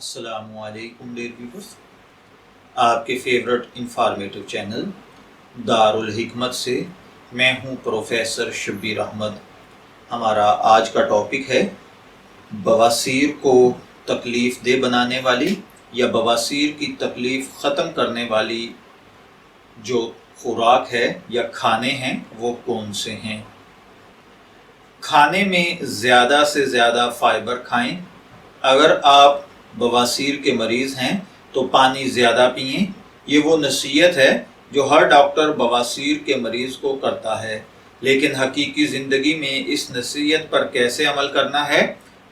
असलकुम dear viewers आपके favourite informative channel Darul Hikmat से मैं हूँ प्रोफेसर शब्बीर अहमद हमारा आज का टॉपिक है बवासीर को तकलीफ़ दे बनाने वाली या बवासीर की तकलीफ़ ख़त्म करने वाली जो खुराक है या खाने हैं, वो कौन से हैं? खाने में ज़्यादा से ज़्यादा फाइबर खाएँ। अगर आप बवासीर के मरीज़ हैं तो पानी ज़्यादा पिए। ये वो नसीहत है जो हर डॉक्टर बवासीर के मरीज़ को करता है। लेकिन हकीकी ज़िंदगी में इस नसीहत पर कैसे अमल करना है?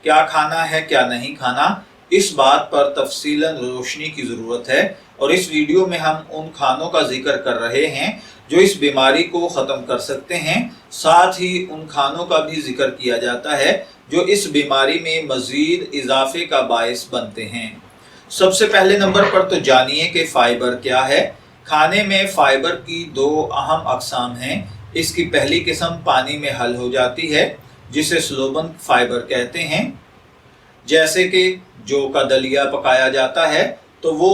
क्या खाना है, क्या नहीं खाना? इस बात पर तफसीला रोशनी की ज़रूरत है और इस वीडियो में हम उन खानों का ज़िक्र कर रहे हैं जो इस बीमारी को ख़त्म कर सकते हैं। साथ ही उन खानों का भी ज़िक्र किया जाता है जो इस बीमारी में मज़ीद इजाफे का बायस बनते हैं। सबसे पहले नंबर पर तो जानिए कि फ़ाइबर क्या है। खाने में फ़ाइबर की दो अहम अकसाम हैं। इसकी पहली किस्म पानी में हल हो जाती है, जिसे स्लोबन फाइबर कहते हैं। जैसे कि जो का दलिया पकाया जाता है तो वो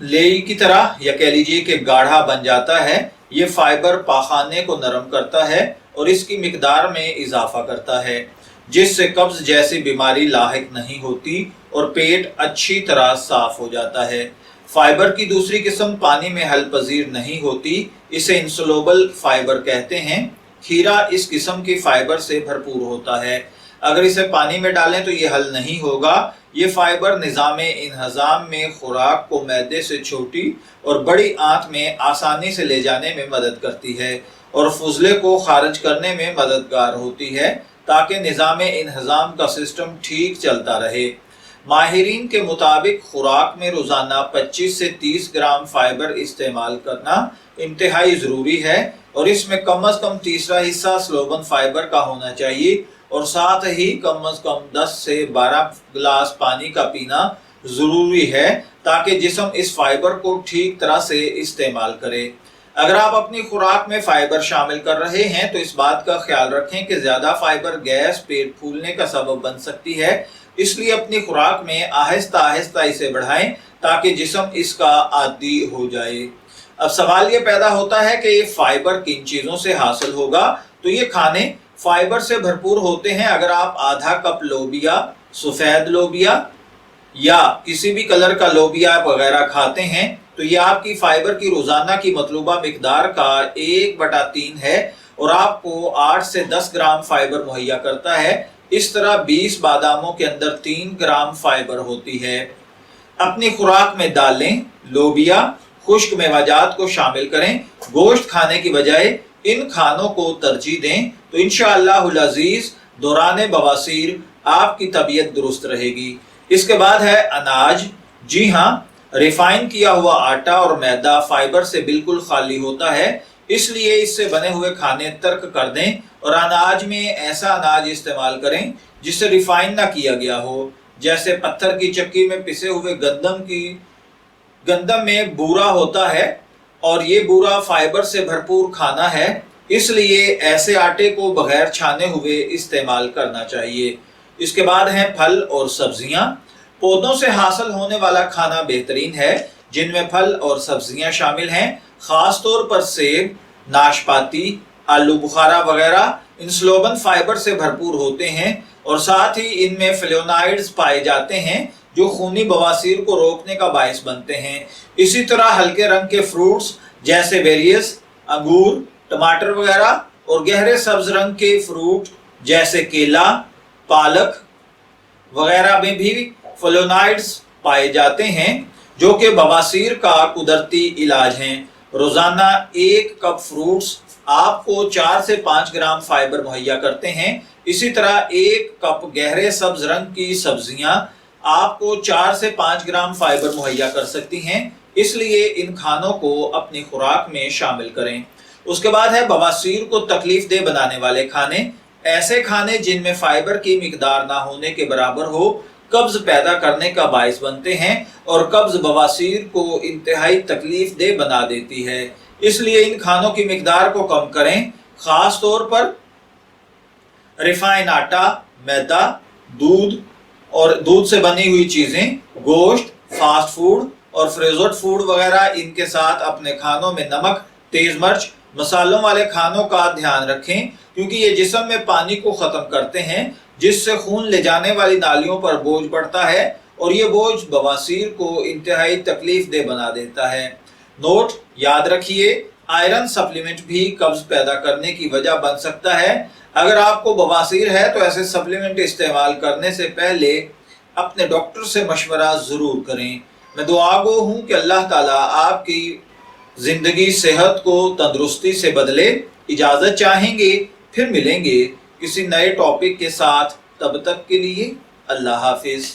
लेई की तरह, या कह लीजिए कि गाढ़ा बन जाता है। ये फाइबर पाखाने को नरम करता है और इसकी मकदार में इजाफा करता है, जिससे कब्ज जैसी बीमारी लाक नहीं होती और पेट अच्छी तरह साफ़ हो जाता है। फाइबर की दूसरी किस्म पानी में हल पजीर नहीं होती, इसे इंसलोबल फाइबर कहते हैं। खीरा इस किस्म की फाइबर से भरपूर होता है। अगर इसे पानी में डालें तो ये हल नहीं होगा। ये फाइबर निज़ाम इन्हजाम में खुराक को मैदे से छोटी और बड़ी आंत में आसानी से ले जाने में मदद करती है और फजले को खारिज करने में मददगार होती है ताकि निज़ाम इन्हजाम का सिस्टम ठीक चलता रहे। माहरीन के मुताबिक खुराक में रोज़ाना 25 से 30 ग्राम फाइबर इस्तेमाल करना इंतहाई ज़रूरी है और इसमें कम अज़ कम तीसरा हिस्सा स्लोबन फाइबर का होना चाहिए। और साथ ही कम अज़ कम 10 से 12 गिलास पानी का पीना ज़रूरी है, ताकि जिसम इस फाइबर को ठीक तरह से इस्तेमाल करे। अगर आप अपनी खुराक में फाइबर शामिल कर रहे हैं तो इस बात का ख्याल रखें कि ज़्यादा फाइबर गैस पेट फूलने का सबब बन सकती है। इसलिए अपनी खुराक में आहिस्ता आहिस्ता इसे बढ़ाएँ, ताकि जिसम इसका आदि हो जाए। अब सवाल ये पैदा होता है कि ये फाइबर किन चीज़ों से हासिल होगा? तो ये खाने फाइबर से भरपूर होते हैं अगर आप आधा कप लोबिया, सफ़ेद लोबिया या किसी भी कलर का लोबिया वगैरह खाते हैं तो ये आपकी फाइबर की रोज़ाना की मतलूबा मकदार का एक बटा तीन है और आपको आठ से दस ग्राम फाइबर मुहैया करता है। इस तरह 20 बादामों के अंदर तीन ग्राम फाइबर होती है। अपनी खुराक में दालें लोबिया, खुश्क मेवाजात को शामिल करें। गोश्त खाने की बजाय इन खानों को तरजीह दें तो इन दौरान बवासीर आपकी तबीयत दुरुस्त रहेगी। इसके बाद है अनाज। जी हाँ रिफाइन किया हुआ आटा और मैदा फाइबर से बिल्कुल खाली होता है, इसलिए इससे बने हुए खाने तर्क कर दें और अनाज में ऐसा अनाज इस्तेमाल करें जिसे रिफाइन ना किया गया हो। जैसे पत्थर की चक्की में पिसे हुए गंदम की, गंदम में बूरा होता है और ये बूरा फाइबर से भरपूर खाना है, इसलिए ऐसे आटे को बगैर छाने हुए इस्तेमाल करना चाहिए। इसके बाद हैं फल और सब्ज़ियाँ। पौधों से हासिल होने वाला खाना बेहतरीन है, जिनमें फल और सब्ज़ियाँ शामिल हैं खास तौर पर सेब, नाशपाती, आलू बुखारा वगैरह। इन स्लोबन फाइबर से भरपूर होते हैं और साथ ही इनमें फ्लोनाइड्स पाए जाते हैं जो खूनी बवासीर को रोकने का बायस बनते हैं। इसी तरह हल्के रंग के फ्रूट्स जैसे वेरियस अंगूर, टमाटर वगैरह और गहरे सब्ज रंग के फ्रूट जैसे केला, पालक वगैरह में भी फ्लोनाइड्स पाए जाते हैं, जो कि बवासीर का कुदरती इलाज हैं। रोज़ाना एक कप फ्रूट्स आपको चार से पाँच ग्राम फाइबर मुहैया करते हैं। इसी तरह एक कप गहरे सब्ज रंग की सब्ज़ियाँ आपको चार से पाँच ग्राम फाइबर मुहैया कर सकती हैं। इसलिए इन खानों को अपनी खुराक में शामिल करें। उसके बाद है बवासीर को तकलीफ़ दे बनाने वाले खाने। ऐसे खाने जिनमें फाइबर की मकदार ना होने के बराबर हो, कब्ज पैदा करने का बायस बनते हैं और कब्ज बवासीर को इंतहाई तकलीफ़ दे बना देती है। इसलिए इन खानों की मकदार को कम करें। खास तौर पर रिफाइन आटा, मैदा, दूध और दूध से बनी हुई चीज़ें, गोश्त फास्ट फ़ूड और फ्रेजोड फ़ूड वगैरह, इनके साथ अपने खानों में नमक, तेज मिर्च, मसालों वाले खानों का ध्यान रखें, क्योंकि ये जिसम में पानी को खत्म करते हैं, जिससे खून ले जाने वाली नालियों पर बोझ पड़ता है और ये बोझ बवासीर को इंतहाई तकलीफ़ दे बना देता है। नोट याद रखिए आयरन सप्लीमेंट भी कब्ज पैदा करने की वजह बन सकता है। अगर आपको बवासीर है तो ऐसे सप्लीमेंट इस्तेमाल करने से पहले अपने डॉक्टर से मशवरा ज़रूर करें। मैं दुआ गो हूँ कि अल्लाह ताला आपकी ज़िंदगी, सेहत को तंदुरुस्ती से बदले, इजाज़त चाहेंगे, फिर मिलेंगे किसी नए टॉपिक के साथ। तब तक के लिए अल्लाह हाफिज़।